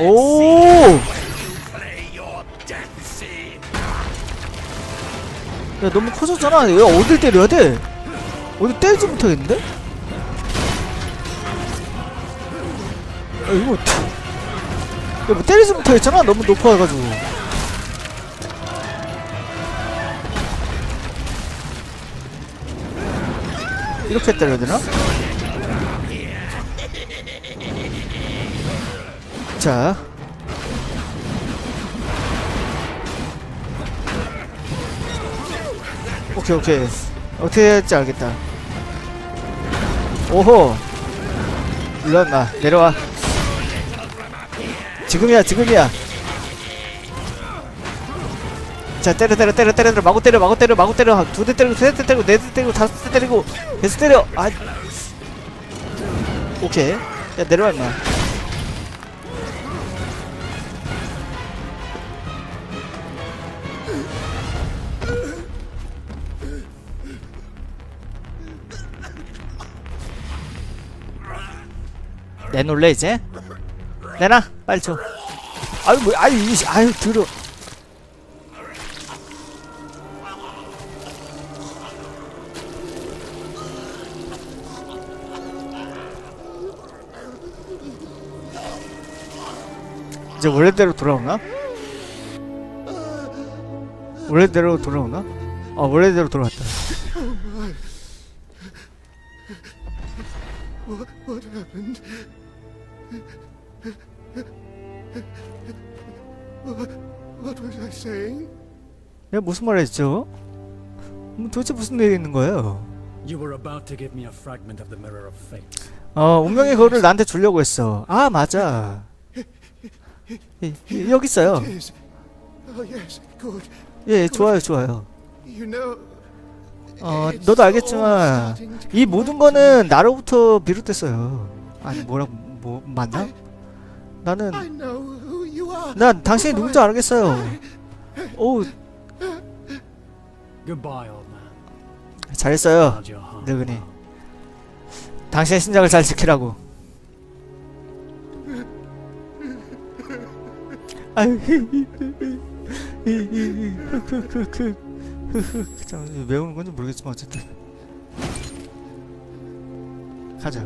오! 야 너무 커졌잖아 야 어딜 때려야 돼? 어디 때리지 못하겠는데? 야 이거 야뭐 때리지 못하겠잖아 너무 높아가지고 이렇게 때려야 되나? 자. 오케이 오케이. 어떻게 해야 할지 알겠다. 오호. 일로 왔나? 내려와. 지금이야 지금이야. 자 때려 때려 때려 때려. 때려 마구 때려 마구 때려 마구 때려. 두 대 때리고 세 대 때리고 네 대 때리고 다섯 대 때리고 계속 때려. 아. 오케이. 야 내려와 임마 내놓을래 이제? 내놔 빨리 줘 아유 뭐 아유 이 아유 들어 이제 원래대로 돌아오나? 원래대로 돌아오나? 아 원래대로 돌아왔다 What, what happened? What, what was I saying? 내가 무슨 말 했죠? 뭐 도대체 무슨 일이 있는 거예요? You were about to give me a fragment of the Mirror of Fate. 어 운명의 거울을 나한테 주려고 했어 아 맞아 이- 이- 여기 있어요 Yes. Oh yes, good. 예 좋아요 좋아요 You know. 어 너도 알겠지만 이 모든. 거는 나로부터 비롯됐어요 아니 뭐라고 뭐 맞나? 나는. 난 당신이 누군지 알겠어요 오. 잘했어요? 늙은이 당신의 심장을 잘 지키라고 아유 참 외우는 건지 모르겠지만 어쨌든. 가자.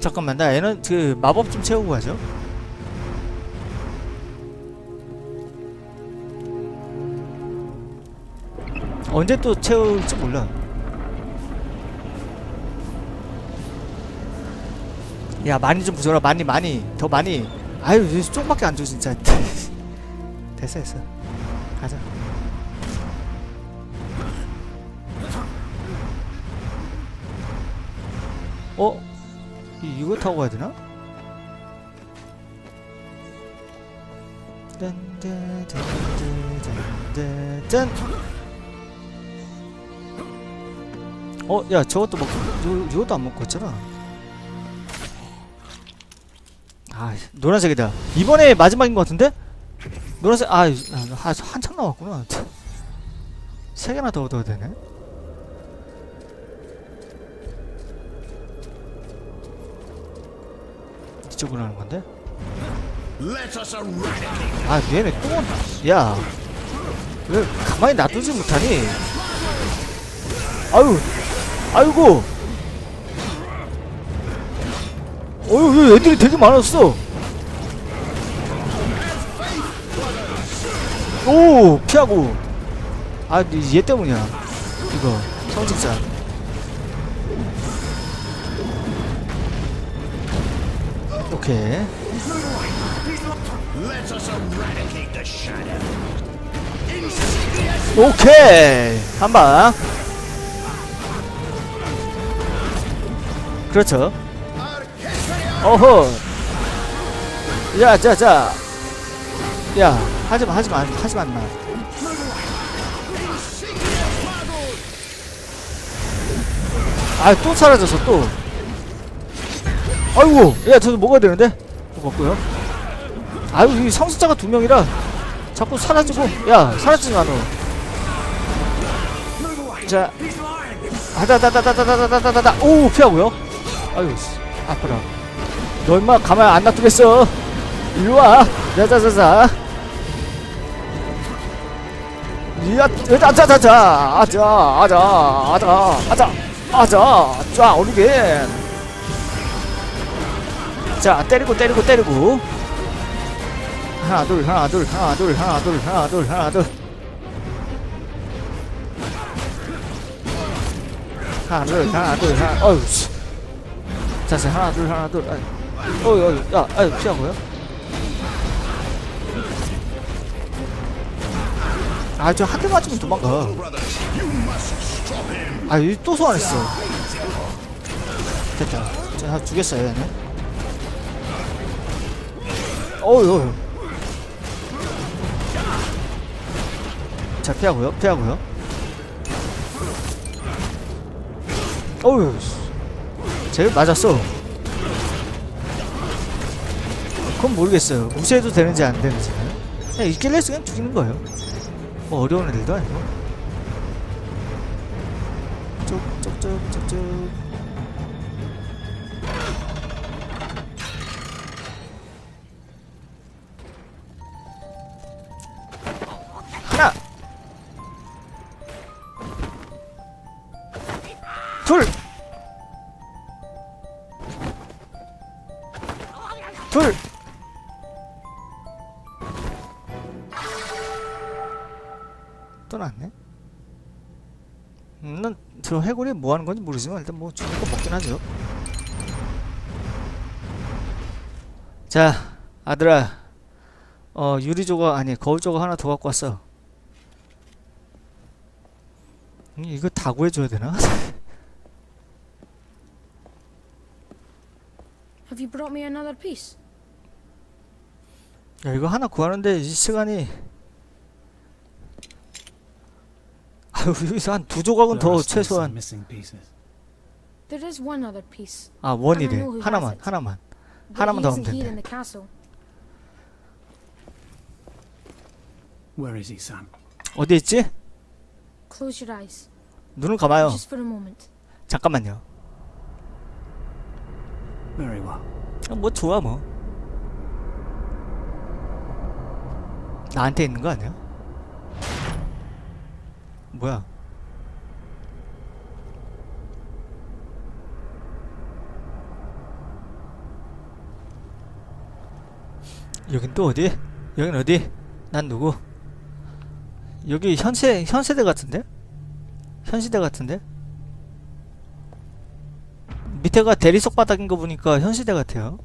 잠깐만 나 에너 그 마법 좀 채우고 가죠. 언제 또 채울지 몰라. 야 많이 좀 부숴라. 많이 많이. 더 많이. 아유 조금밖에 안 줘 진짜. 됐어 됐어. 가자 어? 이, 이거 타고 가야 되나? 짠짠짠짠짠 어? 야 저것도 먹고 요, 이것도 안 먹고 왔잖아 아 노란색이다 이번에 마지막인 것 같은데? 노란색 아, 아 한- 한참 남았구나 세 개나 더 얻어야 되네 이쪽으로 하는 건데? 아 얘네 또 야. 왜 가만히 놔두지 못하니? 아유. 아이고. 얘 애들이 되게 많았어. 오, 피하고. 아, 얘 때문이야. 이거 성직자. 오케이. 오케이 한 방. 그렇죠. 어허. 야, 자, 자. 야, 하지마, 하지마, 하지마, 마. 아, 또 사라졌어, 또. 아이고, 야, 저도 먹어야 되는데? 또 먹고요. 아유, 이 성숙자가 두 명이라 자꾸 사라지고, 야, 사라지지 마, 너. 자, 하다다다다다다다다다, 오, 피하고요. 아유, 씨, 아파라. 너 임마 가만 안 놔두겠어. 일로와. 자자자자. 이야 자자자자 아자 아자 아자. 아자 아자. 자 오르게 자 때리고 때리고 때리고. 하나 둘 하나 둘 하나 둘 하나 둘 하나 둘 하나 둘. 하나 둘 하나 둘 하나. 어휴 씨. 자세 하나 둘 하나 둘. 어이. 어이 야 아이 피하고요 아저 한 대 맞으면 도망가. him. 아또 소환했어. 됐다. 자 죽였어요 얘네 어이 어이 자 피하고요 피하고요. 어휴 쟤 맞았어. 그건 모르겠어요. 무시해도 되는지 안 되는지는 그냥 있길래 그냥 죽이는 거예요. 뭐 어려운 애들도 아니고. 쭉쭉쭉쭉쭉 또 났네. 음, 난저 해골이 뭐 하는 건지 모르지만 일단 뭐 죽는 거 먹긴 하죠. 자, 아들아. 어, 유리 조각 아니, 거울 조각 하나 더 갖고 왔어. 음, 이거 다 구해줘야 되나? Have you brought me another piece? 야, 이거 하나 구하는데 이 시간이 아유, 여기서 한 두 조각은 더 최소한 missing pieces. There is one other piece. 아, 원이래. 하나만. 하나만. But 하나만 더 하면 here 된대. in the castle. Where is he, Sam? 어디 있지? Close your eyes. 눈을 감아요. Just for a moment. 잠깐만요. Very well. 아, 뭐 좋아 뭐. 나한테 있는 거 아니야? 뭐야? 여긴 또 어디? 여긴 어디? 난 누구? 여기 현세 현세대 같은데? 현시대 같은데? 밑에가 대리석 바닥인 거 보니까 현시대 같아요.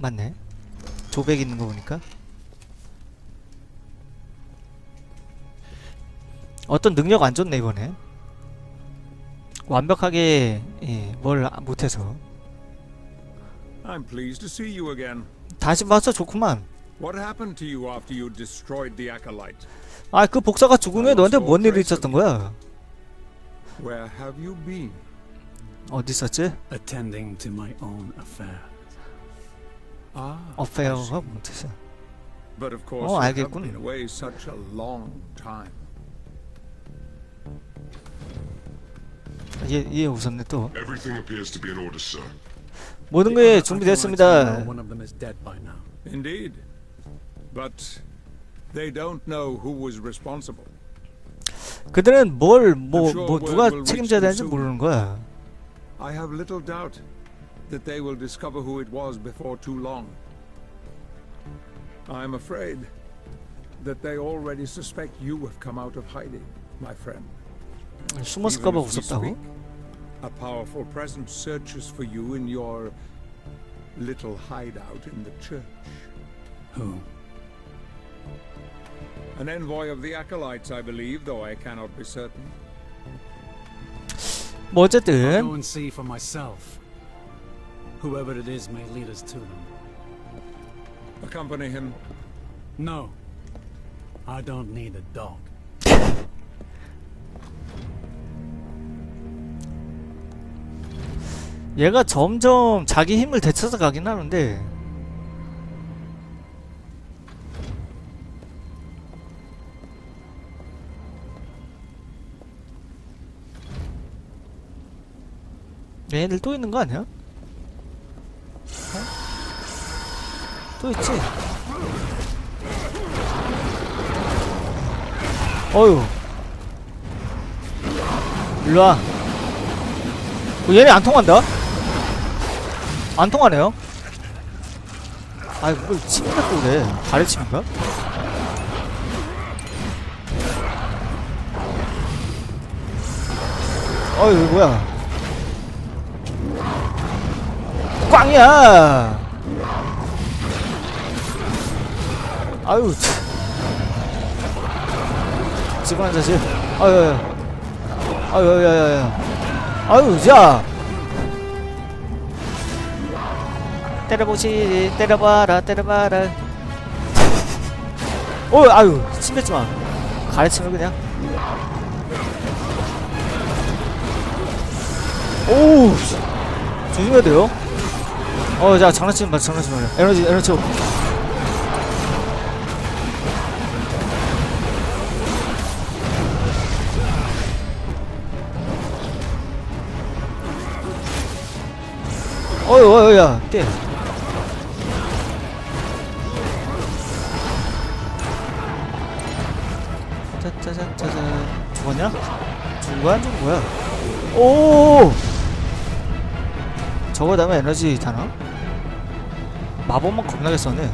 맞네. 조백 있는 거 보니까. 어떤 능력 안 좋네 이번에. 완벽하게 예, 뭘 아- 못해서 I'm pleased to see you again. 다시 봐서 좋구만. What happened to you after you destroyed the acolyte? 아 그 복사가 죽은 후에 너한테 뭔 일이 있었던 거야? Where have you been? 어디 있었지? Attending to my own affairs. Ah, 어페어가 뭔 뜻이야? but of course Oh, you have 알겠군. been away such a long time. 얘, 얘 웃었네 또. Everything appears to be in order, sir. 모든 게 준비됐습니다. One of them is dead by now. Indeed. But they don't know who was responsible. 그들은 뭘 뭐 뭐 누가 책임져야 되는지. 모르는 거야. I have little doubt that they will discover who it was before too long. I'm afraid that they already suspect you have come out of hiding, my friend. 숨었을까봐 Even as we 무섭다고? speak, A powerful presence searches for you in your little hideout in the church. Who? An envoy of the acolytes, I believe, though I cannot be certain. 뭐 I'll go 어쨌든 and see for myself. Whoever it is may lead us to them. Accompany him. No. I don't need a dog. 얘가 점점 자기 힘을 되찾아 가긴 하는데. 얘네들 또 있는 거 아니야? 또 있지? 어휴. 일로와. 어, 얘네 안 통한다? 안 통하네요. 아이 뭘 침이가 또 그래. 가래침인가? 어이 뭐야? 꽝이야! 아유 참. 집안 자식. 아유 아유. 야야야 아유 야 때려보시 때려봐라 때려봐라 어 아유 침 뱉지마 가르치면 그냥 오우 씨. 조심해야 돼요 어자 장난치지 마 장난치지 마 에너지 에너지 업. 어이 어이 야 떼. 짜자자자자 죽었냐? 죽은 거야? 안 죽은 거야? 오 저거 다음에 에너지 타나? 마법만 겁나게 써네